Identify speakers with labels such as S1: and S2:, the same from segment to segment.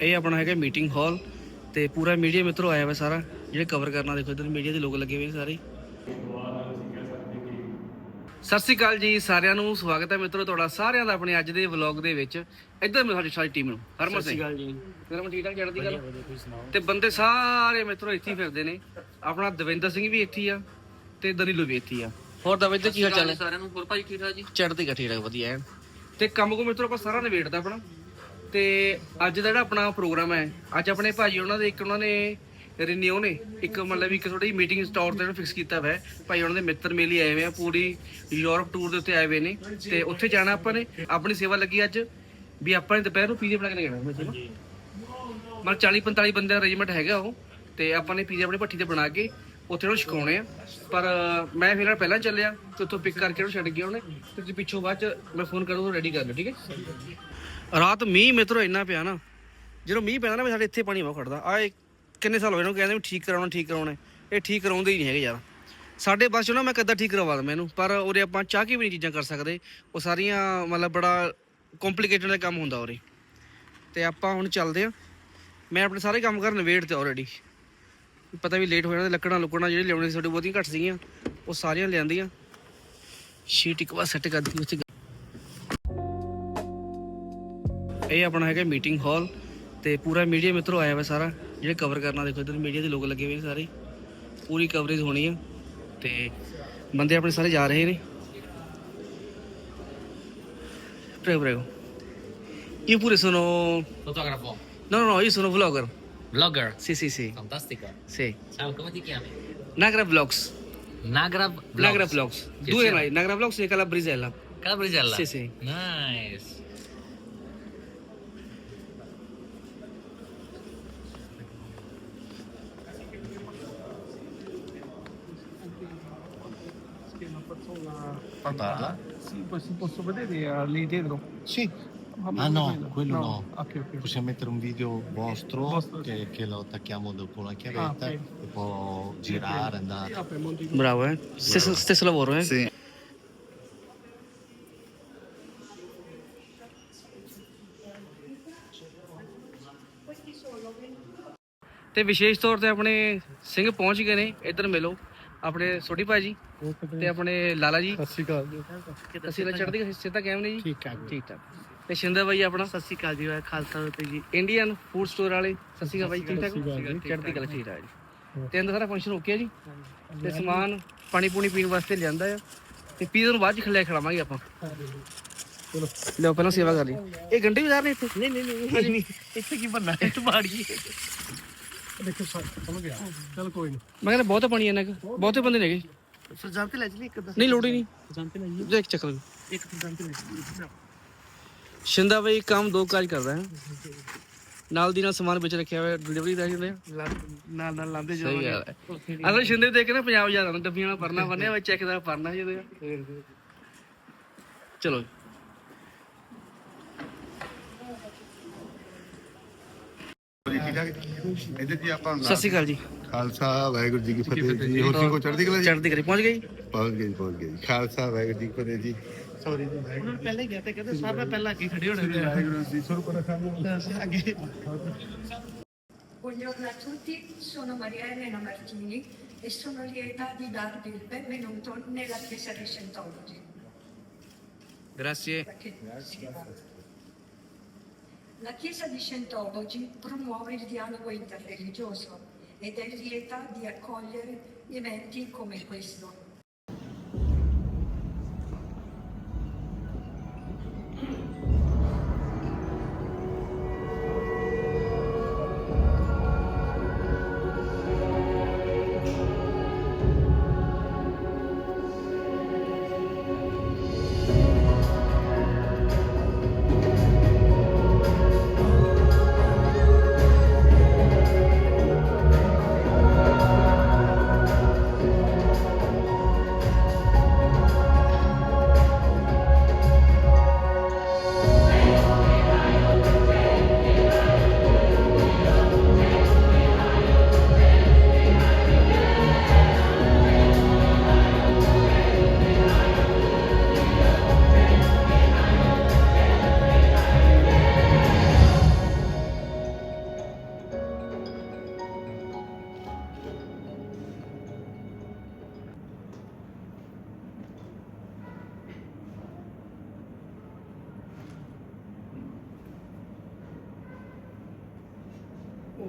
S1: ਇਹ ਆਪਣਾ ਹੈਗਾ ਮੀਟਿੰਗ ਹਾਲ ਤੇ ਪੂਰਾ ਮੀਡੀਆ ਮਿੱਤਰੋ ਆਇਆ ਹੋਇਆ ਸਾਰਾ। ਜਿਹੜੇ ਕਵਰ ਕਰਨਾ ਦੇਖੋ ਇਧਰ ਮੀਡੀਆ ਦੇ ਲੋਕ ਲੱਗੇ ਹੋਏ ਸਾਰੇ। ਸਤਿ ਸ਼੍ਰੀ ਅਕਾਲ ਜੀ ਸਾਰਿਆਂ ਨੂੰ ਸਵਾਗਤ ਹੈ ਮਿੱਤਰੋ ਤੁਹਾਡਾ ਸਾਰਿਆਂ ਦਾ ਆਪਣੇ ਅੱਜ ਦੇ ਵਲੌਗ ਦੇ ਵਿੱਚ। ਇੱਧਰ ਮੈਂ ਸਾਡੀ ਸਾਰੀ ਟੀਮ ਨੂੰ। ਹਰਮਨ ਸਿੰਘ।
S2: ਜੀ।
S1: ਹਰਮਨ ਠੀਕ ਠਾਕ ਚੜ੍ਹਦੀ ਗੱਲ ਤੇ ਬੰਦੇ ਸਾਰੇ ਮਿੱਤਰੋ ਇੱਥੇ ਹੀ ਫਿਰਦੇ ਨੇ। ਆਪਣਾ ਦਵਿੰਦਰ ਸਿੰਘ ਵੀ ਇੱਥੇ ਆ ਤੇ ਦਨੀਲੂ ਵੀ ਇੱਥੇ ਆ। ਹੋਰ ਦਵਿੰਦਰ ਕੀ ਹਾਲ ਚਾਲ ਹੈ?
S2: ਸਾਰਿਆਂ ਨੂੰ ਹੋਰ ਭਾਈ ਠੀਕ ਠਾਕ ਜੀ?
S1: ਚੜ੍ਹਦੀ ਕਾ ਠੀਕ ਠਾਕ ਵਧੀਆ ਤੇ ਕੰਮ ਕੋ ਮਿੱਤਰੋ ਆਪਾਂ ਸਾਰਾ ਨਿਬੇੜਦਾ ਆਪਣਾ। ਤੇ ਅੱਜ ਦਾ ਜਿਹੜਾ ਆਪਣਾ ਪ੍ਰੋਗਰਾਮ ਹੈ, ਅੱਜ ਆਪਣੇ ਭਾਜੀ ਉਹਨਾਂ ਦੇ ਇੱਕ ਉਹਨਾਂ ਨੇ ਰਿਨਿਊ ਨੇ ਇੱਕ ਮਤਲਬ ਇੱਕ ਥੋੜੀ ਮੀਟਿੰਗ ਸਟੋਰ ਤੇ ਫਿਕਸ ਕੀਤਾ ਹੋਇਆ ਹੈ ਭਾਈ ਉਹਨਾਂ ਦੇ ਮਿੱਤਰ ਮੇਲੀ ਆਏ ਹੋਏ ਆ, ਪੂਰੀ ਯੂਰਪ ਟੂਰ ਦੇ ਉੱਤੇ ਆਏ ਹੋਏ ਨੇ, ਤੇ ਉੱਥੇ ਜਾਣਾ ਆਪਾਂ ਨੇ, ਆਪਣੀ ਸੇਵਾ ਲੱਗੀ ਅੱਜ, ਵੀ ਆਪਾਂ ਨੇ ਦੁਪਹਿਰ ਨੂੰ ਪੀਜ਼ਾ ਬਣਾ ਕੇ ਲੈ ਜਾਣਾ, ਮੈਂ ਮਤਲਬ 40 45 ਬੰਦੇ ਦਾ ਅਰੇਂਜਮੈਂਟ ਹੈਗਾ ਉਹ, ਤੇ ਆਪਾਂ ਨੇ ਪੀਜ਼ਾ ਆਪਣੀ ਭੱਠੀ ਤੇ ਬਣਾ ਕੇ ਉੱਥੇ ਉਹਨੂੰ ਛਕਾਉਣੇ ਆ। ਪਰ ਮੈਂ ਫਿਰ ਪਹਿਲਾਂ ਚੱਲਿਆ ਤੇ ਉੱਥੋਂ ਪਿਕ ਕਰਕੇ ਉਹਨੂੰ ਛੱਡ ਗਿਆ ਉਹਨੇ ਤੇ ਤੁਸੀਂ ਪਿੱਛੋਂ ਬਾਅਦ ਚ ਮੈਂ ਫੋਨ ਕਰੂੰ ਰੈਡੀ ਕਰ ਲਿਓ, ਠੀਕ ਹੈ? ਰਾਤ ਮੀਂਹ ਮਿੱਤਰੋ ਇੰਨਾ ਪਿਆ ਨਾ, ਜਦੋਂ ਮੀਂਹ ਪੈਂਦਾ ਨਾ ਵੀ ਸਾਡੇ ਇੱਥੇ ਪਾਣੀ ਬਹੁਤ ਖੜਦਾ। ਆ ਇਹ ਕਿੰਨੇ ਸਾਲ ਹੋ ਗਏ ਨੂੰ ਕਹਿੰਦੇ ਵੀ ਠੀਕ ਕਰਾਉਣਾ ਠੀਕ ਕਰਾਉਣਾ। ਇਹ ਠੀਕ ਕਰਾਉਂਦੇ ਹੀ ਨਹੀਂ ਹੈਗੇ ਯਾਰ। ਸਾਡੇ ਬਸ ਚੋਂ ਨਾ ਮੈਂ ਕਦਾਂ ਠੀਕ ਕਰਵਾ ਦਾਂ ਮੈਨੂੰ ਪਰ ਉਰੇ ਆਪਾਂ ਚਾਹ ਕੇ ਵੀ ਨਹੀਂ ਚੀਜ਼ਾਂ ਕਰ ਸਕਦੇ। ਉਹ ਸਾਰੀਆਂ ਮਤਲਬ ਬੜਾ ਕੰਪਲਿਕੇਟਡ ਦਾ ਕੰਮ ਹੁੰਦਾ ਉਰੇ। ਤੇ ਆਪਾਂ ਹੁਣ ਚੱਲਦੇ ਆ ਮੈਂ ਆਪਣੇ ਸਾਰੇ ਕੰਮ ਕਰਨ ਵੇਟ ਤੇ ਆਲਰੇਡੀ ਪਤਾ ਵੀ ਲੇਟ ਹੋ ਜਾਣਾ ਤੇ ਲੱਕੜਾਂ ਲੁਕੜਾਂ ਜਿਹੜੇ ਲਿਆਉਣੇ ਸੀ ਤੁਹਾਡੇ ਬਹੁਤੀਆਂ ਘੱਟ ਸੀਗੀਆਂ ਉਹ ਸਾਰੀਆਂ ਲਿਆਂਦੀਆਂ ਸ਼ੀਟ ਇੱਕ ਵਾਰ ਸੈੱਟ ਕਰ ਦਿੱਤੀ ਉੱਥੇ। ਇਹ ਆਪਣਾ ਹੈਗਾ ਮੀਟਿੰਗ ਹਾਲ ਤੇ ਪੂਰਾ ਮੀਡੀਆ ਮਿੱਤਰੋ ਆਇਆ ਹੋਇਆ ਸਾਰਾ। ਜਿਹੜੇ ਕਵਰ ਕਰਨਾ ਦੇਖੋ ਇਧਰ ਮੀਡੀਆ ਦੇ ਲੋਕ ਲੱਗੇ ਹੋਏ ਨੇ ਸਾਰੇ। ਪੂਰੀ ਕਵਰੇਜ ਹੋਣੀ ਆ ਤੇ ਬੰਦੇ ਆਪਣੇ ਸਾਰੇ ਜਾ ਰਹੇ ਨੇ। prego prego io pure sono
S2: Fotografo,
S1: no no no io sono vlogger
S2: vlogger,
S1: sì sì sì
S2: fantastico.
S1: sì
S2: Ciao, come ti chiami?
S1: Nagra Vlogs
S2: Nagra Vlogs.
S1: Nagra Vlogs due mai Nagra Vlogs e Calabrisella
S2: Calabrisella?
S1: Sì, sì.
S2: Nice.
S3: Parla?
S4: Sì, poi si posso vedere lì dietro?
S3: Sì.
S4: Va
S3: Ah
S4: bene,
S3: no, quello no.
S4: Ok, ok.
S3: Possiamo mettere un video vostro,
S4: Vostro,
S3: che, che lo attacchiamo dopo la chiavetta
S4: Ah, ok.
S3: e può girare, andare.
S4: Sì, vabbè, monti tu.
S1: bravo eh stesso, stesso lavoro eh
S3: Sì.
S1: ਤੇ ਵਿਸ਼ੇਸ਼ ਤੌਰ ਤੇ ਆਪਣੇ ਸਿੰਘ ਪਹੁੰਚ ਗਏ ਨੇ ਇੱਧਰ ਮਿਲੋ ਆਪਣੇ ਛੋਟੀ ਭਾਜੀ ਤੇ ਆਪਣੇ ਲਾਲਾ ਜੀ
S4: ਸਤਿ ਸ਼੍ਰੀ ਅਕਾਲ ਜੀ
S1: ਅਸੀਂ ਚੜ੍ਹਦੀ ਹਿੱਸੇ ਤਾਂ ਕਿਵੇਂ ਨੇ ਜੀ
S4: ਠੀਕ ਠਾਕ
S1: ਠੀਕ ਠਾਕ ਤੇ ਸ਼ਿੰਦਰ ਬਾਈ ਆਪਣਾ।
S4: ਸਤਿ ਸ਼੍ਰੀ ਅਕਾਲ ਜੀ ਖਾਲਸਾ ਤੇ ਜੀ।
S1: ਇੰਡੀਅਨ ਫੂਡ ਸਟੋਰ ਵਾਲੇ। ਸਤਿ ਸ਼੍ਰੀ ਅਕਾਲ ਬਾਈ ਠੀਕ ਠਾਕ
S4: ਜੀ।
S1: ਚੜ੍ਹਦੀ ਕਲਾ ਠੀਕ ਠਾਕ ਜੀ ਤੇ ਅੰਦਰ ਸਾਰਾ ਫੰਕਸ਼ਨ ਓਕੇ ਜੀ? ਤੇ ਸਮਾਨ ਪਾਣੀ ਪੂਣੀ ਪੀਣ ਵਾਸਤੇ ਲਿਆਂਦਾ ਆ। ਤੇ ਪੀਜ਼ਾ ਨੂੰ ਬਾਅਦ ਚ ਖਿਲਾ ਖਿਲਾਵਾਂਗੇ ਆਪਾਂ।
S4: ਚਲੋ
S1: ਲਓ ਪਹਿਲਾਂ ਸੇਵਾ ਕਰ ਲਈ। ਇਹ ਗੰਡੇ ਵੀ ਨੇ ਇੱਥੇ?
S4: ਨਹੀਂ ਨਹੀਂ ਨਹੀਂ। ਇੱਥੇ ਕੀ ਬੰਨਾ ਹੈ ਤੁਹਾਡੀ ਦੇਖੋ ਸਮਝ ਗਿਆ। ਚਲ ਕੋਈ ਨਹੀਂ
S1: ਮੈਂ ਕਹਿੰਦਾ ਬਹੁਤ ਪਾਣੀ ਇਹਨਾਂ ਕੋ ਬਹੁਤੇ ਬੰਦੇ ਨੇਗੇ
S4: ਫਿਰ ਜਾਂਤੇ ਲੈ ਚਲੀ ਇੱਕ ਅੱਧਾ।
S1: ਨਹੀਂ ਲੋੜ ਹੀ ਨਹੀਂ।
S4: ਜਾਂਤੇ ਲੈ ਜੀ
S1: ਦੇਖ ਚੱਕਰ
S4: ਇੱਕ ਫਿਰ ਜਾਂਤੇ ਲੈ
S1: ਸ਼ਿੰਦਾ ਬਾਈ ਕੰਮ ਦੋ ਕਾਜ ਕਰਦਾ ਹੈ। ਨਾਲ ਦੀ ਨਾਲ ਸਮਾਨ ਵਿੱਚ ਰੱਖਿਆ ਹੋਇਆ ਡਿਲੀਵਰੀ ਦਾ ਜਿਹੜੇ
S4: ਨਾਲ ਨਾਲ ਲਾਂਦੇ
S1: ਸਹੀ ਗੱਲ ਹੈ। ਅਸਲ ਸ਼ਿੰਦੇ ਦੇਖ ਕੇ ਨਾ ਪੰਜਾਬ ਜਾ ਰਹਾ ਡੱਬੀਆਂ ਨਾਲ ਪਰਨਾ ਬੰਨਿਆ ਹੋਇਆ ਚੈੱਕ ਦਾ ਪਰਨਾ ਜਿਹਦੇ ਚਲੋ
S5: ਜੀ। ਆਪਾਂ
S1: ਸਤਿ ਸ਼੍ਰੀ ਅਕਾਲ ਜੀ।
S5: ਖਾਲਸਾ ਵਾਹਿਗੁਰੂ ਜੀ ਕੀ ਫਤਿਹ। ਜੀ ਹੋਰ ਸਿੰਘ ਕੋ ਚੜ੍ਹਦੀ ਕਲਾ ਜੀ?
S1: ਚੜ੍ਹਦੀ ਕਰੀ ਪਹੁੰਚ ਗਈ
S5: ਪਹੁੰਚ ਜੀ ਪਹੁੰਚ ਜੀ। ਖਾਲਸਾ ਵਾਹਿਗੁਰੂ ਜੀ ਕੀ ਫਤਿਹ ਜੀ। ਸੌਰੀ ਜੀ ਵਾਹਿਗੁਰੂ
S4: ਪਹਿਲਾਂ ਹੀ ਗਿਆ ਤੇ ਕਹਿੰਦੇ ਸਾਹਿਬ ਮੈਂ ਪਹਿਲਾਂ ਅੱਗੇ ਖੜੇ ਹੋਣੇ
S5: ਵਾਹਿਗੁਰੂ ਜੀ ਸੁਰ ਪਰ ਖਾਲਸਾ
S4: ਅੱਗੇ
S6: Buongiorno a tutti, sono Maria Elena Martini e sono lieta di darvi il benvenuto nella Chiesa di Scientology.
S1: ਗ੍ਰਾਸੀਏ
S6: La Chiesa di Scientology promuove il dialogo interreligioso ed è lieta di accogliere eventi come questo.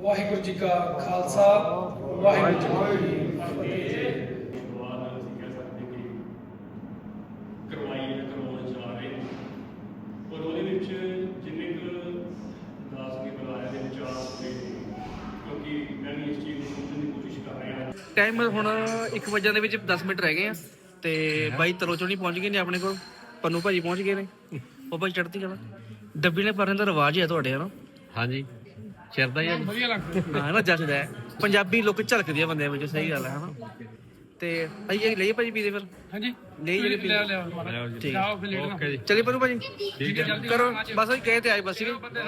S7: Waheguru ji ਕਾ ਖਾਲਸਾ ਵਾਹਿਗੁਰੂ ਜੀ ਕੀ ਫਤਿਹ।
S8: ਕਰਵਾਈ ਜਾਂ ਕਰਵਾਉਣ ਜਾ ਰਹੇ ਨੇ ਪਰ ਉਹਦੇ ਵਿੱਚ ਜਿੰਨੇ ਕੁ ਦਾਸ ਕੇ ਬੁਲਾਇਆ ਦੇ ਵਿਚਾਰ ਹੋਏ ਨੇ ਕਿਉਂਕਿ ਮੈਂ ਵੀ ਇਸ ਚੀਜ਼ ਨੂੰ ਸਮਝਣ ਦੀ ਕੋਸ਼ਿਸ਼ ਕਰ ਰਿਹਾ
S1: ਟਾਈਮ ਹੁਣ 1 ਵਜੇ ਦੇ ਵਿੱਚ 10 ਮਿੰਟ ਰਹਿ ਗਏ ਆ ਤੇ ਬਾਈ ਤਰੋਚਣੀ ਪਹੁੰਚ ਗਏ ਨੇ ਆਪਣੇ ਕੋਲ ਪੰਨੂ ਭਾਜੀ ਪਹੁੰਚ ਗਏ ਨੇ। ਉਹ ਭਾਈ ਚੜਤੀ ਕਲਾ। ਡੱਬੀ ਨੇ ਪਰਨ ਦਾ ਰਿਵਾਜ ਹੈ ਤੁਹਾਡੇ ਹਨਾ?
S2: ਹਾਂਜੀ। ਚਿਰਦਾ ਹੀ
S7: ਵਧੀਆ ਲੱਗਦਾ।
S1: ਹਾਂ ਨਾ ਜੱਜਦਾ ਪੰਜਾਬੀ ਲੋਕ ਝਲਕਦੀ ਆ ਬੰਦਿਆਂ ਵਿੱਚ ਸਹੀ ਗੱਲ ਹੈ ਹਨਾ? ਤੇ ਆਈ ਇਹ ਲਈ ਭਾਜੀ ਪੀਦੇ ਫਿਰ?
S7: ਹਾਂਜੀ।
S1: ਲਈ ਜਿਹੜੇ ਪੀਦੇ?
S7: ਲਿਆ ਲਿਆ ਮਹਾਰਾਜ
S1: ਠੀਕ।
S7: ਲੇਟ ਨਾ
S1: ਚਲੇ ਪੰਨੂ ਭਾਜੀ?
S7: ਠੀਕ ਹੈ ਜਲਦੀ
S1: ਕਰੋ ਬਸ ਅਸੀਂ ਗਏ ਤੇ ਆਏ ਬਸ
S7: ਬੰਦੇ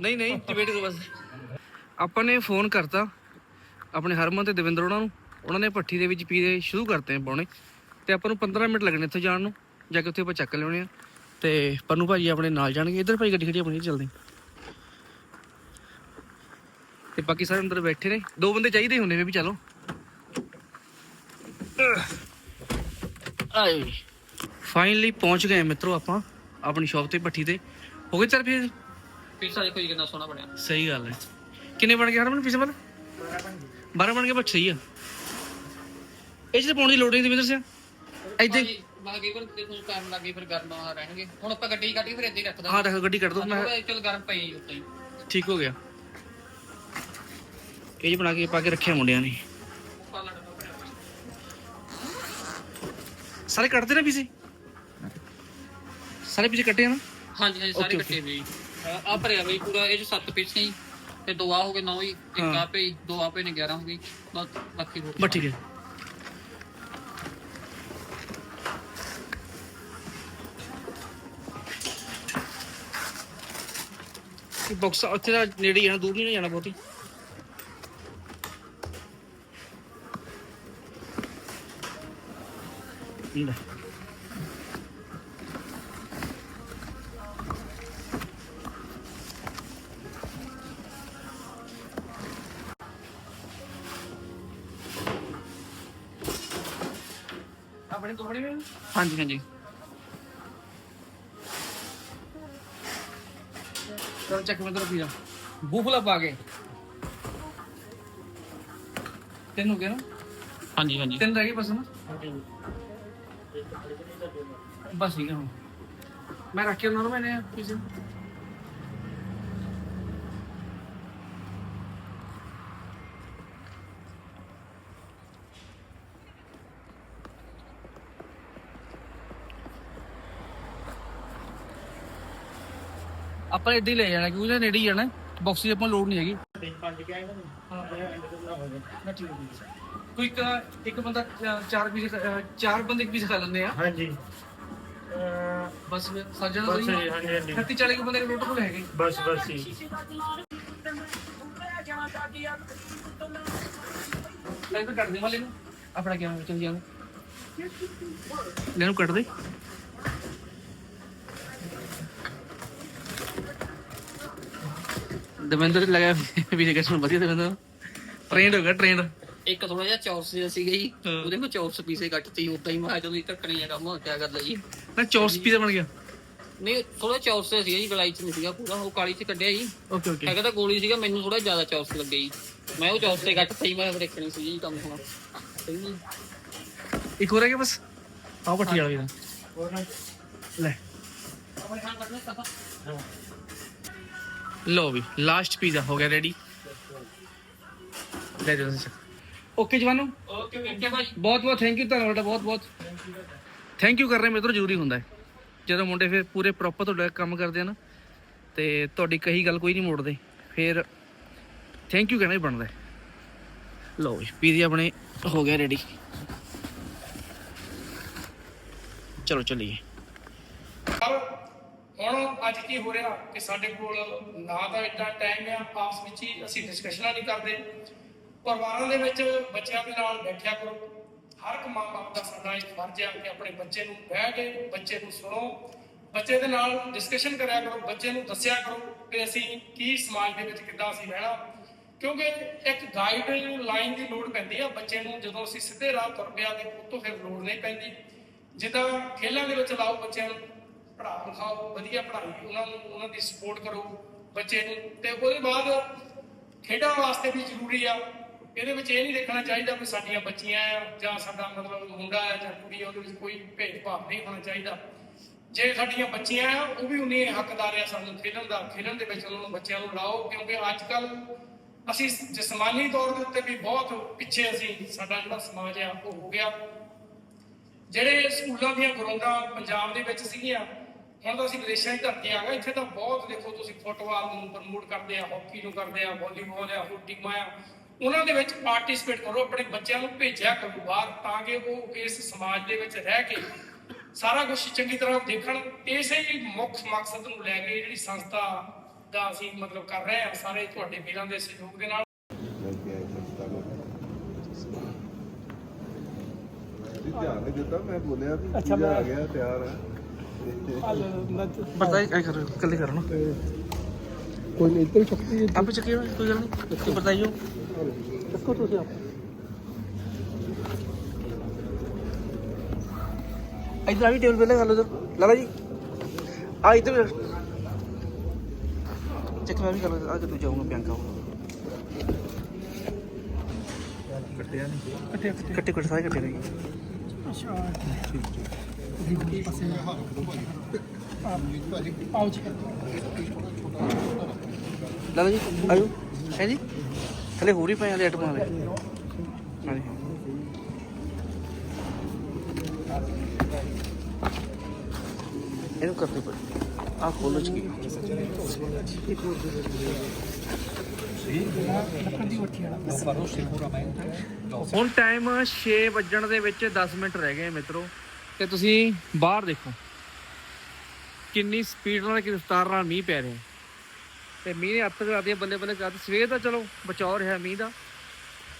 S1: ਨਹੀਂ ਨਹੀਂ ਵੇਟ ਕਰੋ ਬਸ। ਆਪਾਂ ਨੇ ਫੋਨ ਕਰਤਾ ਆਪਣੇ ਹਰਮਨ ਤੇ ਦਵਿੰਦਰ ਉਹਨਾਂ ਨੂੰ। ਉਹਨਾਂ ਨੇ ਭੱਠੀ ਦੇ ਵਿੱਚ ਪੀਦੇ ਸ਼ੁਰੂ ਕਰਤੇ ਪਾਉਣੇ ਤੇ ਆਪਾਂ ਨੂੰ 15 ਮਿੰਟ ਲੱਗਣੇ ਇੱਥੇ ਜਾਣ ਨੂੰ। ਜਾ ਕੇ ਉੱਥੇ ਆਪਾਂ ਚੱਕ ਲਿਆਉਣੇ ਆ। ਤੇ ਪੰਨੂ ਭਾਜੀ ਆਪਣੇ ਨਾਲ ਜਾਣਗੇ। ਇੱਧਰ ਭਾਈ ਗੱਡੀ ਖੜੀ ਆਪਣੀ ਚੱਲਦੇ ਤੇ ਬਾਕੀ ਸਾਰੇ ਅੰਦਰ ਬੈਠੇ ਨੇ। ਦੋ ਬੰਦੇ ਚਾਹੀਦੇ ਹੁੰਦੇ ਨੇ ਵੀ ਚਲੋ। ਆਏ ਫਾਈਨਲੀ ਪਹੁੰਚ ਗਏ ਮਿੱਤਰੋ ਆਪਾਂ ਆਪਣੀ ਸ਼ਾਪ ਤੇ ਭੱਠੀ ਤੇ। ਹੋ ਗਏ ਚੱਲ ਫਿਰ?
S2: ਪੀਸਾ ਦੇਖੋ ਜੀ ਕਿੰਨਾ ਸੋਹਣਾ ਬਣਿਆ।
S1: ਸਹੀ ਗੱਲ ਹੈ। ਕਿੰਨੇ ਬਣ ਗਏ ਹਰਮਨ ਪਿਛੇ ਬਣ 12 ਬਣ ਗਏ ਬਸ ਸਹੀ ਆ। ਇਹ ਚ ਪਾਉਣ ਦੀ ਲੋੜ ਨਹੀਂ ਸਿੰਘ ਐਦਾਂ ਹੀ
S2: ਬਾਕੀ ਪਰ ਦੇਖੋ ਟਾਈਮ ਲੱਗੇ ਫਿਰ ਗਰਮ ਰਹਿਣਗੇ। ਹੁਣ ਆਪਾਂ ਗੱਡੀ ਕੱਢੀ ਫਿਰ ਇੱਥੇ ਰੱਖਦਾ
S1: ਹਾਂ ਰੱਖ ਗੱਡੀ ਕੱਢ ਦੋ ਮੈਂ
S2: ਚਲ ਗਰਮ ਪਈ ਉੱਤੇ ਹੀ।
S1: ਠੀਕ ਹੋ ਗਿਆ। ਇਹ ਜੀ ਬਣਾ ਕੇ ਪਾ ਕੇ ਰੱਖਿਆ ਮੁੰਡਿਆਂ ਨੇ। ਸਾਰੇ ਕੱਟਦੇ ਨਾ ਪੀਸੇ? ਸਾਰੇ ਪੀਸੇ ਕੱਟੇ ਆ ਨਾ?
S2: ਹਾਂਜੀ ਹਾਂਜੀ ਸਾਰੇ
S1: Okay,
S2: ਕੱਟੇ ਵੀ। ਆ ਭਰਿਆ ਬਈ ਪੂਰਾ ਇਹ ਚ 7 ਪੀਸ ਨਹੀਂ ਤੇ ਦੋ ਆ ਹੋ ਗਏ 9 ਹੀ ਇੱਕ
S1: ਹਾਂ।
S2: ਆ ਪਈ ਦੋ ਆ ਪਏ ਨੇ 11 ਹੋ ਗਈ ਬਸ ਬਾਕੀ ਹੋਰ
S1: ਬਸ ਠੀਕ ਹੈ। ਇਹ ਬਾਕਸ ਉੱਥੇ ਦਾ ਨੇੜੇ ਹੀ ਆ ਦੂਰ ਨਹੀਂ ਨਾ ਜਾਣਾ ਬਹੁਤੀ। ਲੈ ਆਪਣੇ ਤੋਂ ਬਣੇ ਹਾਂਜੀ ਹਾਂਜੀ। ਚਲ ਚੱਕ ਮੈਂ ਤੇਰਾ ਪੀਣਾ ਬੂਫਲਾ ਪਾ ਕੇ। ਤਿੰਨ ਹੋ ਗਏ ਨਾ?
S2: ਹਾਂਜੀ ਹਾਂਜੀ।
S1: ਤਿੰਨ ਰਹਿ ਗਏ ਬਸ ਨਾ ਬਸ ਠੀਕ ਹੈ ਹੁਣ। ਮੈਂ ਰੱਖ ਕੇ ਉਹਨਾਂ ਨੂੰ ਮੈਨੇ ਕਿਸੇ ਆਪਾਂ ਇੱਦਾਂ ਹੀ ਲੈ ਜਾਣਾ ਕਿਉਂਕਿ ਇਹਦੇ ਨੇੜੇ ਹੀ ਜਾਣਾ ਬਾਕਸ ਦੀ ਆਪਾਂ ਨੂੰ ਲੋੜ ਨਹੀਂ ਹੈਗੀ। ਕੋਈ ਇੱਕ ਇੱਕ ਬੰਦਾ ਅ, ਚਾਰ ਪੀਸ ਚਾਰ ਬੰਦੇ ਇੱਕ ਪੀਸ ਖਾ ਲੈਂਦੇ ਆ।
S4: ਹਾਂਜੀ।
S1: ਬਸ ਫਿਰ ਸੱਜਣ
S4: ਬਸ
S1: ਦਾ
S4: ਹਾਂਜੀ ਹਾਂਜੀ।
S1: 30 40 ਕੁ ਬੰਦੇ ਟੋਟਲ ਕੋਲ ਹੈਗੇ।
S4: ਬਸ ਬਸ ਜੀ।
S1: ਲੈ ਤਾਂ ਕੱਟ ਦੇ ਵਾਲੇ ਨੂੰ। ਆਪਣਾ ਕਿਆ ਚੱਲ ਜਾਣਾ ਲੈ ਨੂੰ ਕੱਟ ਦੇ। ਦਵਿੰਦਰ ਲਗਾ ਵੀ ਜੇ ਕਿਸਮ ਵਧੀਆ ਦਵਿੰਦਰ। ਟ੍ਰੇਨਡ ਹੋ ਗਿਆ ਟ੍ਰੇਨਡ
S2: ਇੱਕ ਥੋੜਾ ਜਿਹਾ ਚੌਰਸ ਜਿਹਾ ਸੀਗਾ ਜੀ।
S1: ਹਾਂ।
S2: ਉਹਦੇ ਮੈਂ ਚੌਰਸ ਪੀਸੇ ਕੱਟਤੀ ਉਦਾਂ ਹੀ ਮੈਂ ਜਦੋਂ ਹੀ ਟੱਕਣੀ ਆ ਕੰਮ ਹੋ ਕਿਆ ਕਰਦਾ ਜੀ।
S1: ਨਾ ਚੌਰਸ ਪੀਜ਼ਾ ਬਣ ਗਿਆ।
S2: ਨਹੀਂ ਥੋੜਾ ਚੌਰਸ ਜਿਹਾ ਸੀਗਾ ਜੀ ਗਲਾਈ ਚ ਨਹੀਂ ਸੀਗਾ ਪੂਰਾ ਉਹ ਕਾਲੀ ਚ ਕੱਢਿਆ ਜੀ।
S1: Okay okay.
S2: ਹੈਗਾ ਤਾਂ ਗੋਲੀ ਸੀਗਾ ਮੈਨੂੰ ਥੋੜਾ ਜ਼ਿਆਦਾ ਚੌਰਸ ਲੱਗੇ ਜੀ। ਮੈਂ ਉਹ ਚੌਰਸ ਤੇ ਕੱਟਤਾ ਹੀ ਮੈਂ ਦੇਖਣੀ ਸੀ ਜੀ ਕੰਮ ਹੋਣਾ। ਸਹੀ ਜੀ।
S1: ਇੱਕ ਹੋਰ ਹੈ ਕਿ ਬਸ? ਆਹ ਪੱਟੀ ਵਾਲਾ ਵੀ ਲੈ। ਲੋ ਵੀ ਲਾਸਟ ਪੀਜ਼ਾ ਹੋ ਗਿਆ ਰੈਡੀ ਲੈ ਜਾਓ ਤੁਸੀਂ। ਓਕੇ ਜਵਾਨੋ।
S2: ਓਕੇ ਓਕੇ ਭਾਈ
S1: ਬਹੁਤ ਬਹੁਤ ਥੈਂਕ ਯੂ ਤੁਹਾਡਾ ਬਹੁਤ ਬਹੁਤ। ਥੈਂਕ ਯੂ ਕਰ ਰਹੇ ਮੇਰੇ ਤੋਂ ਜ਼ਰੂਰੀ ਹੁੰਦਾ ਹੈ। ਜਦੋਂ ਮੁੰਡੇ ਫਿਰ ਪੂਰੇ ਪ੍ਰੋਪਰ ਤੁਹਾਡਾ ਕੰਮ ਕਰਦੇ ਆ ਨਾ ਤੇ ਤੁਹਾਡੀ ਕਹੀ ਗੱਲ ਕੋਈ ਨਹੀਂ ਮੋੜਦੇ। ਫਿਰ ਥੈਂਕ ਯੂ ਕਹਿਣਾ ਹੀ ਬਣਦਾ ਲਓ ਜੀ ਪੀਜ਼ਾ ਆਪਣੇ ਹੋ ਗਿਆ ਰੈਡੀ ਚਲੋ ਚੱਲੀਏ।
S7: ਹੁਣ ਅੱਜ ਕੀ ਹੋ ਰਿਹਾ ਕਿ ਸਾਡੇ ਕੋਲ ਨਾ ਤਾਂ ਇੰਨਾ ਟਾਈਮ ਆ ਆਪਸ ਵਿੱਚ ਹੀ ਅਸੀਂ ਡਿਸਕਸ਼ਨਾਂ ਨਹੀਂ ਕਰਦੇ। ਪਰਿਵਾਰਾਂ ਦੇ ਵਿੱਚ ਬੱਚਿਆਂ ਦੇ ਨਾਲ ਬੈਠਿਆ ਕਰੋ। ਹਰ ਇੱਕ ਮਾਂ-ਬਾਪ ਦਾ ਸਾਡਾ ਇੱਕ ਫਰਜ਼ ਹੈ ਕਿ ਆਪਣੇ ਬੱਚੇ ਨੂੰ ਬਹਿ ਕੇ ਬੱਚੇ ਨੂੰ ਸੁਣੋ। ਬੱਚੇ ਦੇ ਨਾਲ ਡਿਸਕਸ਼ਨ ਕਰਿਆ ਕਰੋ, ਬੱਚੇ ਨੂੰ ਦੱਸਿਆ ਕਰੋ ਕਿ ਅਸੀਂ ਕੀ ਸਮਾਜ ਦੇ ਵਿੱਚ ਕਿੱਦਾਂ ਅਸੀਂ ਰਹਿਣਾ। ਕਿਉਂਕਿ ਇੱਕ ਗਾਈਡ ਲਾਈਨ ਦੀ ਲੋੜ ਪੈਂਦੀ ਆ ਬੱਚੇ ਨੂੰ। ਜਦੋਂ ਅਸੀਂ ਸਿੱਧੇ ਰਾਹ ਤੁਰ ਪਿਆ ਤੇ ਉਹ ਤੋਂ ਫਿਰ ਲੋੜ ਨਹੀਂ ਪੈਂਦੀ। ਜਿੱਦਾਂ ਖੇਲਾਂ ਦੇ ਵਿੱਚ ਲਾਓ ਬੱਚਿਆਂ ਨੂੰ ਪੜ੍ਹਾਓ ਲਿਖਾਓ, ਵਧੀਆ ਪੜ੍ਹਾਈ, ਉਹਨਾਂ ਨੂੰ, ਉਹਨਾਂ ਦੀ ਸਪੋਰਟ ਕਰੋ ਬੱਚੇ ਨੂੰ। ਤੇ ਉਹਦੇ ਬਾਅਦ ਖੇਡਾਂ ਵਾਸਤੇ ਵੀ ਜ਼ਰੂਰੀ ਆ। ਇਹਦੇ ਵਿੱਚ ਇਹ ਨਹੀਂ ਦੇਖਣਾ ਚਾਹੀਦਾ ਵੀ ਸਾਡੀਆਂ ਬੱਚੀਆਂ ਆ ਜਾਂ ਸਾਡਾ ਮਤਲਬ ਮੁੰਡਾ ਆ ਜਾਂ ਕੁੜੀ ਉਹਦੇ ਵਿੱਚ ਕੋਈ ਭੇਦਭਾਵ ਨਹੀਂ ਹੋਣਾ ਚਾਹੀਦਾ। ਜੇ ਸਾਡੀਆਂ ਬੱਚੀਆਂ ਆ, ਉਹ ਵੀ ਉਨੇ ਹੱਕਦਾਰ ਆ ਸਾਨੂੰ ਖੇਡਣ ਦਾ, ਖੇਡਣ ਦੇ ਵਿੱਚ ਉਹਨਾਂ ਨੂੰ ਬੱਚਿਆਂ ਨੂੰ ਲਾਓ, ਕਿਉਂਕਿ ਅੱਜ ਕੱਲ ਅਸੀਂ ਜਿਸਮਾਨੀ ਤੌਰ ਦੇ ਉੱਤੇ ਵੀ ਬਹੁਤ ਪਿੱਛੇ ਅਸੀਂ, ਸਾਡਾ ਜਿਹੜਾ ਸਮਾਜ ਆ, ਉਹ ਹੋ ਗਿਆ। ਜਿਹੜੇ ਸਕੂਲਾਂ ਦੀਆਂ ਗਰਾਊਂਡਾਂ ਪੰਜਾਬ ਦੇ ਵਿੱਚ ਸੀਗੀਆਂ, ਹੁਣ ਤਾਂ ਅਸੀਂ ਵਿਦੇਸ਼ਾਂ ਦੀ ਧਰਤੀ ਆ ਗਏ, ਇੱਥੇ ਤਾਂ ਬਹੁਤ ਦੇਖੋ ਤੁਸੀਂ ਫੁੱਟਬਾਲ ਨੂੰ ਪ੍ਰਮੋਟ ਕਰਦੇ ਆ, ਹਾਕੀ ਨੂੰ ਕਰਦੇ ਆ, ਵਾਲੀਬਾਲ ਆ ਹੋਰ ਟੀਮਾਂ ਆ ਉਹਨਾਂ ਦੇ ਵਿੱਚ ਪਾਰਟਿਸਿਪੇਟ ਕਰੋ ਆਪਣੇ ਬੱਚਿਆਂ ਨੂੰ ਭੇਜਿਆ ਕਰੋ ਬਾਹਰ ਤਾਂ ਕਿ ਉਹ ਇਸ ਸਮਾਜ ਦੇ ਵਿੱਚ ਰਹਿ ਕੇ ਸਾਰਾ ਕੁਝ ਚੰਗੀ ਤਰ੍ਹਾਂ ਦੇਖਣ। ਇਸੇ ਹੀ ਮੁੱਖ ਮਕਸਦ ਨੂੰ ਲੈ ਕੇ ਜਿਹੜੀ ਸੰਸਥਾ ਦਾ ਅਸੀਂ ਮਤਲਬ ਕਰ ਰਹੇ ਹਾਂ ਸਾਰੇ ਤੁਹਾਡੇ ਵੀਰਾਂ ਦੇ ਸਹਿਯੋਗ ਦੇ ਨਾਲ।
S5: ਧਿਆਨ ਨਹੀਂ ਦਿੱਤਾ ਮੈਂ ਬੋਲਿਆ ਵੀ ਮੈਂ ਆ ਗਿਆ ਤਿਆਰ ਆ।
S1: ਪਤਾ ਹੈ ਕਰੋ ਕੱਲੇ ਕਰੋ ਨਾ
S4: ਕੋਈ ਨਹੀਂ ਇੱਧਰ ਚੱਕੀ
S1: ਆਪੇ ਚੱਕੀ ਹੋਈ, ਕੋਈ ਗੱਲ ਨਹੀਂ ਤੁਸੀਂ ਬਤਾਈਓ
S4: ਚੱਕੋ ਤੁਸੀਂ ਆਪ
S1: ਇਧਰ ਆ ਵੀ ਟੇਬਲ ਪਹਿਲੇ ਕਰ ਲਓ ਇਧਰ ਲਾਲਾ ਜੀ ਆ ਇਧਰ ਚੱਕ ਮੈਂ ਵੀ ਕਰ ਲਓ ਆ ਕਿ ਦੂਜਾ ਹੁਣ ਬਿਆੰਕਾ ਕੱਟਿਆ ਨਹੀਂ ਕੱਟੇ ਕੱਟੇ ਕੱਟੇ ਸਾਰੇ ਕੱਟੇ ਜੀ ਆਇਓ ਹੈ ਜੀ? ਹਲੇ ਹੋਰ ਹੀ ਪਏ ਆ ਲੇਟ ਬਣਾ ਹਾਂਜੀ। ਇਹਨੂੰ ਕਰਦੇ ਪਏ ਆ ਖੋਲੋ ਚ ਕੀ ਹੁਣ ਟਾਈਮ 6 ਵੱਜਣ ਦੇ ਵਿੱਚ 10 ਮਿੰਟ ਰਹਿ ਗਏ ਮਿੱਤਰੋ। ਤੇ ਤੁਸੀਂ ਬਾਹਰ ਦੇਖੋ। ਕਿੰਨੀ ਸਪੀਡ ਨਾਲ ਕਿ ਰਫ਼ਤਾਰ ਨਾਲ ਮੀਂਹ ਪੈ ਰਿਹਾ। ਤੇ ਮੀਂਹ ਨੇ ਅੱਤ ਕਰਾ ਦਿਆ ਬੱਲੇ ਬੱਲੇ ਕਰ ਦਿੱਤੀ। ਸਵੇਰ ਦਾ ਚਲੋ ਬਚਾਓ ਰਿਹਾ ਮੀਂਹ ਦਾ,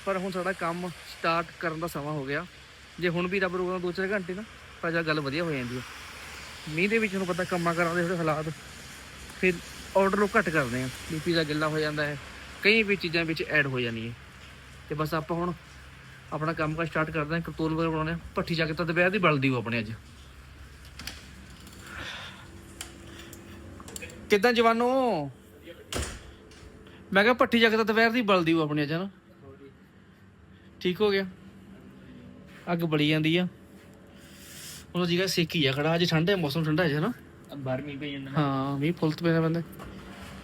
S1: ਪਰ ਹੁਣ ਸਾਡਾ ਕੰਮ ਸਟਾਰਟ ਕਰਨ ਦਾ ਸਮਾਂ ਹੋ ਗਿਆ। ਜੇ ਹੁਣ ਵੀ ਰੱਬ ਰੋਕਣਾ ਦੋ ਚਾਰ ਘੰਟੇ ਨਾ, ਤਾਂ ਜਾ ਗੱਲ ਵਧੀਆ ਹੋ ਜਾਂਦੀ ਹੈ ਮੀਂਹ ਦੇ ਵਿੱਚ ਤੁਹਾਨੂੰ ਪਤਾ ਕੰਮਾਂ ਕਰਾਂ ਦੇ ਥੋੜੇ ਹਾਲਾਤ, ਫਿਰ ਆਰਡਰ ਲੋਕ ਘੱਟ ਕਰਦੇ ਆ। ਬੀਪੀ ਦਾ ਗਿੱਲਾ ਹੋ ਜਾਂਦਾ ਹੈ, ਕਈ ਵੀ ਚੀਜ਼ਾਂ ਵਿੱਚ ਐਡ ਹੋ ਜਾਂਦੀਆਂ ਤੇ ਬਸ ਆਪਾਂ ਹੁਣ ਆਪਣਾ ਕੰਮ ਕਾ ਸਟਾਰਟ ਕਰਦੇ ਹਾਂ ਕਰਤੂਨ ਵਗੈਰਾ ਬਣਾਉਣੇ ਆ ਭੱਠੀ ਜਾ ਕੇ ਤਾਂ ਦੁਪਹਿਰ ਦੀ ਬਲਦੀ ਹੋ ਆਪਣੇ ਅੱਜ। ਕਿੱਦਾਂ ਜਵਾਨੋ? ਮੈਂ ਕਿਹਾ ਭੱਠੀ ਜਾ ਕੇ ਤਾਂ ਦੁਪਹਿਰ ਦੀ ਬਲਦੀ ਹੋ ਆਪਣੇ ਅੱਜ ਹਨਾ ਠੀਕ ਹੋ ਗਿਆ। ਅੱਗ ਬੜੀ ਜਾਂਦੀ ਆ। ਉਹ ਜੀਗਾ ਸੇਕੀ ਆ ਖੜਾ ਅੱਜ ਠੰਡਾ ਮੌਸਮ ਠੰਡਾ ਹੈ ਨਾ।
S2: ਮੀਂਹ ਪਈ ਜਾਂਦਾ
S1: ਹਾਂ ਮੀਂਹ ਫੁੱਲ ਤੇ ਪੈਂਦਾ ਬੰਦੇ।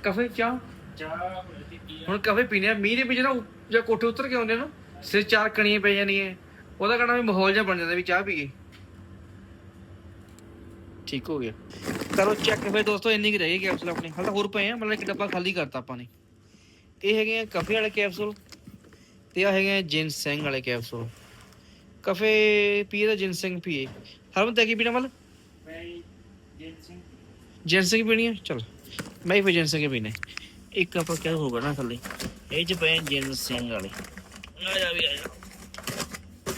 S1: ਕਾਫੇ ਚਾਹ? ਹੁਣ ਕਾਫੇ ਪੀਣੇ ਆ ਮੀਂਹ ਦੇ ਵਿੱਚ ਨਾ ਜਾਂ ਕੋਠੇ ਉਤਰ ਕੇ ਆਉਂਦੇ ਨਾ ਸਿਰ ਚਾਰ ਕਣੀਆਂ ਪੈ ਜਾਂਦੀਆਂ। ਉਹਦਾ ਕਹਿਣਾ ਵੀ ਮਾਹੌਲ ਜਿਹਾ ਬਣ ਜਾਂਦਾ ਵੀ ਚਾਹ ਪੀ ਗਏ ਠੀਕ ਹੋ ਗਿਆ। ਕਰੋ ਚੈੱਕ ਫਿਰ ਦੋਸਤੋ ਇੰਨੀ ਕਿ ਰਹਿ ਗਈ ਕੈਪਸੂਲ ਆਪਣੇ ਹਾਲੇ ਤਾਂ ਹੋਰ ਪਏ ਆ ਮਤਲਬ ਇੱਕ ਡੱਬਾ ਖਾਲੀ ਕਰਤਾ ਆਪਾਂ ਨੇ। ਇਹ ਹੈਗੇ ਆ ਕਾਫੇ ਵਾਲੇ ਕੈਪਸੂਲ ਤੇ ਆ ਹੈਗੇ ਆ ਜਿੰਸੈਂਗ ਵਾਲੇ ਕੈਪਸੂਲ ਕਾਫੇ ਪੀਏ ਦਾ ਜਿੰਸੈਂਗ ਪੀਏ। ਹਰਮਨ ਤੇ ਕੀ ਪੀਣਾ ਮਤਲਬ ਜੈਂਸਿੰਗ ਪੀਣੀ ਹੈ ਚਲ ਮੈਂ ਵੀ ਜੈਂਸਿੰਗ ਹੀ ਪੀਣਾ। ਇੱਕ ਆਪਾਂ ਕਿਆ ਹੋਗਾ ਨਾ ਥੱਲੇ? ਇਹ ਚ ਪਏ ਜੈਂਸਿੰਗ ਵਾਲੇ। ਆ ਜਾ ਵੀ ਆ ਜਾ।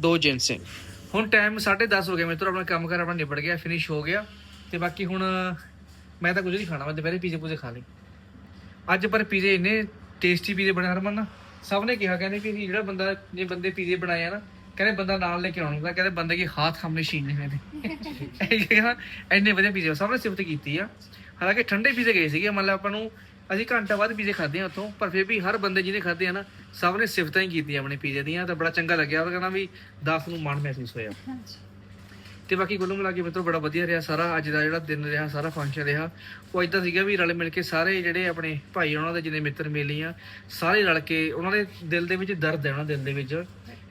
S1: ਦੋ ਜੈਂਸਿੰਗ ਹੁਣ ਟਾਈਮ 10:30 ਹੋ ਗਿਆ ਮਿੱਤਰੋ ਆਪਣਾ ਕੰਮ ਕਰ ਆਪਣਾ ਨਿਬੜ ਗਿਆ ਫਿਨਿਸ਼ ਹੋ ਗਿਆ। ਤੇ ਬਾਕੀ ਹੁਣ ਮੈਂ ਤਾਂ ਕੁਝ ਨਹੀਂ ਖਾਣਾ। ਮੈਂ ਦੁਪਹਿਰੇ ਪੀਜ਼ੇ ਪੂਜੇ ਖਾ ਲਏ। ਅੱਜ ਪਰ ਪੀਜ਼ੇ ਇੰਨੇ ਟੇਸਟੀ ਪੀਜ਼ੇ ਬਣੇ ਹਰਮਨ ਨਾ, ਸਭ ਨੇ ਕਿਹਾ, ਕਹਿੰਦੇ ਕਿ ਜਿਹੜਾ ਬੰਦਾ, ਜੇ ਬੰਦੇ ਪੀਜ਼ੇ ਬਣਾਏ ਆ ਨਾ, ਕਹਿੰਦੇ ਬੰਦਾ ਨਾਲ ਲੈ ਕੇ ਆਉਣਾ ਕਹਿੰਦੇ ਬੰਦੇ ਕੀ ਹੱਥ ਹਮਨੇ ਸ਼ੀਨ ਨੇ ਇੰਨੇ ਵਧੀਆ ਪੀਜ਼ੇ ਸਭ ਨੇ ਸਿਫਤ ਕੀਤੀ ਆ। ਹਾਲਾਂਕਿ ਠੰਡੇ ਪੀਜ਼ੇ ਗਏ ਸੀਗੇ, ਮਤਲਬ ਆਪਾਂ ਨੂੰ ਅਸੀਂ ਘੰਟਾ ਬਾਅਦ ਪੀਜ਼ੇ ਖਾਦੇ ਆ ਉੱਥੋਂ, ਪਰ ਫਿਰ ਵੀ ਹਰ ਬੰਦੇ ਜਿਹਨੇ ਖਾਦੇ ਆ ਨਾ, ਸਭ ਨੇ ਸਿਫਤਾਂ ਹੀ ਕੀਤੀਆਂ ਆਪਣੇ ਪੀਜ਼ੇ ਦੀਆਂ, ਤਾਂ ਬੜਾ ਚੰਗਾ ਲੱਗਿਆ, ਉਹ ਕਹਿੰਦਾ ਵੀ 10 ਨੂੰ ਮਾਣ ਮਹਿਸੂਸ ਹੋਇਆ। ਤੇ ਬਾਕੀ ਕੁੱਲ ਮਿਲਾ ਕੇ ਮਿੱਤਰੋ ਬੜਾ ਵਧੀਆ ਰਿਹਾ, ਸਾਰਾ ਅੱਜ ਦਾ ਜਿਹੜਾ ਦਿਨ ਰਿਹਾ, ਸਾਰਾ ਫੰਕਸ਼ਨ ਰਿਹਾ। ਉਹ ਇਦਾਂ ਸੀਗਾ ਵੀ ਰਲ ਮਿਲ ਕੇ ਸਾਰੇ ਜਿਹੜੇ ਆਪਣੇ ਭਾਈ ਉਹਨਾਂ ਦੇ ਜਿੰਨੇ ਮਿੱਤਰ ਮੇਲੇ ਆ, ਸਾਰੇ ਰਲ ਕੇ ਉਹਨਾਂ ਦੇ ਦਿਲ ਦੇ ਵਿੱਚ ਦਰਦ ਹੈ ਉਹਨਾਂ ਦਿਲ ਦੇ ਵਿੱਚ,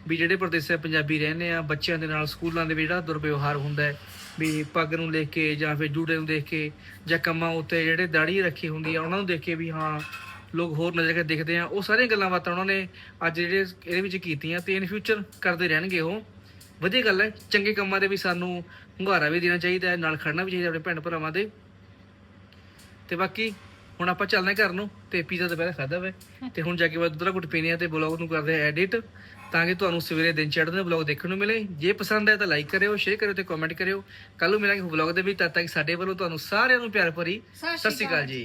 S1: ਵੀ ਜਿਹੜੇ ਪ੍ਰਦੇਸਾਂ ਪੰਜਾਬੀ ਰਹਿੰਦੇ ਆ, ਬੱਚਿਆਂ ਦੇ ਨਾਲ ਸਕੂਲਾਂ ਦੇ ਵਿੱਚ ਜਿਹੜਾ ਦੁਰਵਿਵਹਾਰ ਹੁੰਦਾ ਹੈ, ਵੀ ਪੱਗ ਨੂੰ ਦੇਖ ਕੇ ਜਾਂ ਫਿਰ ਜੂੜੇ ਨੂੰ ਦੇਖ ਕੇ ਜਾਂ ਕੰਮਾਂ ਉੱਤੇ ਜਿਹੜੇ ਦਾੜੀ ਰੱਖੀ ਹੁੰਦੀ ਆ, ਉਹਨਾਂ ਨੂੰ ਦੇਖ ਕੇ ਵੀ ਹਾਂ, ਲੋਕ ਹੋਰ ਨਜ਼ਰ ਕੇ ਦੇਖਦੇ ਆ। ਉਹ ਸਾਰੀਆਂ ਗੱਲਾਂ ਬਾਤਾਂ ਉਹਨਾਂ ਨੇ ਅੱਜ ਜਿਹੜੇ ਇਹਦੇ ਵਿੱਚ ਕੀਤੀਆਂ ਤੇ ਇਨ ਫਿਊਚਰ ਕਰਦੇ ਰਹਿਣਗੇ ਉਹ। ਵਧੀਆ ਗੱਲ ਹੈ। ਚੰਗੇ ਕੰਮਾਂ ਦੇ ਵੀ ਸਾਨੂੰ ਹੁੰਗਾਰਾ ਵੀ ਦੇਣਾ ਚਾਹੀਦਾ ਹੈ ਨਾਲ ਖੜਨਾ ਵੀ ਚਾਹੀਦਾ ਆਪਣੇ ਭੈਣ ਭਰਾਵਾਂ ਦੇ। ਤੇ ਬਾਕੀ ਹੁਣ ਆਪਾਂ ਚੱਲਦੇ ਹਾਂ ਘਰ ਨੂੰ ਤੇ ਪੀਜ਼ਾ ਦੁਪਹਿਰ ਖਾਦਾ ਵੇ। ਤੇ ਹੁਣ ਜਾ ਕੇ ਬਾਅਦ ਦੁੱਧਰਾ ਘੁੱਟ ਪੀਣੇ ਆ ਤੇ ਬਲੌਗ ਨੂੰ ਕਰਦੇ ਆ ਐਡਿਟ ਤਾਂ ਕਿ ਤੁਹਾਨੂੰ ਸਵੇਰੇ ਦਿਨ ਚੜ੍ਹਦੇ ਬਲੌਗ ਦੇਖਣ ਨੂੰ ਮਿਲੇ। ਜੇ ਪਸੰਦ ਆਇਆ ਤਾਂ ਲਾਈਕ ਕਰਿਓ ਸ਼ੇਅਰ ਕਰਿਓ ਤੇ ਕਮੈਂਟ ਕਰਿਓ। ਕੱਲ ਨੂੰ ਮਿਲਾਂਗੇ ਬਲੌਗ ਦੇ ਵਿੱਚ। ਤਦ ਤੱਕ ਸਾਡੇ ਵੱਲੋਂ ਤੁਹਾਨੂੰ ਸਾਰਿਆਂ ਨੂੰ ਪਿਆਰ ਭਰੀ ਸਤਿ ਸ਼੍ਰੀ ਅਕਾਲ ਜੀ।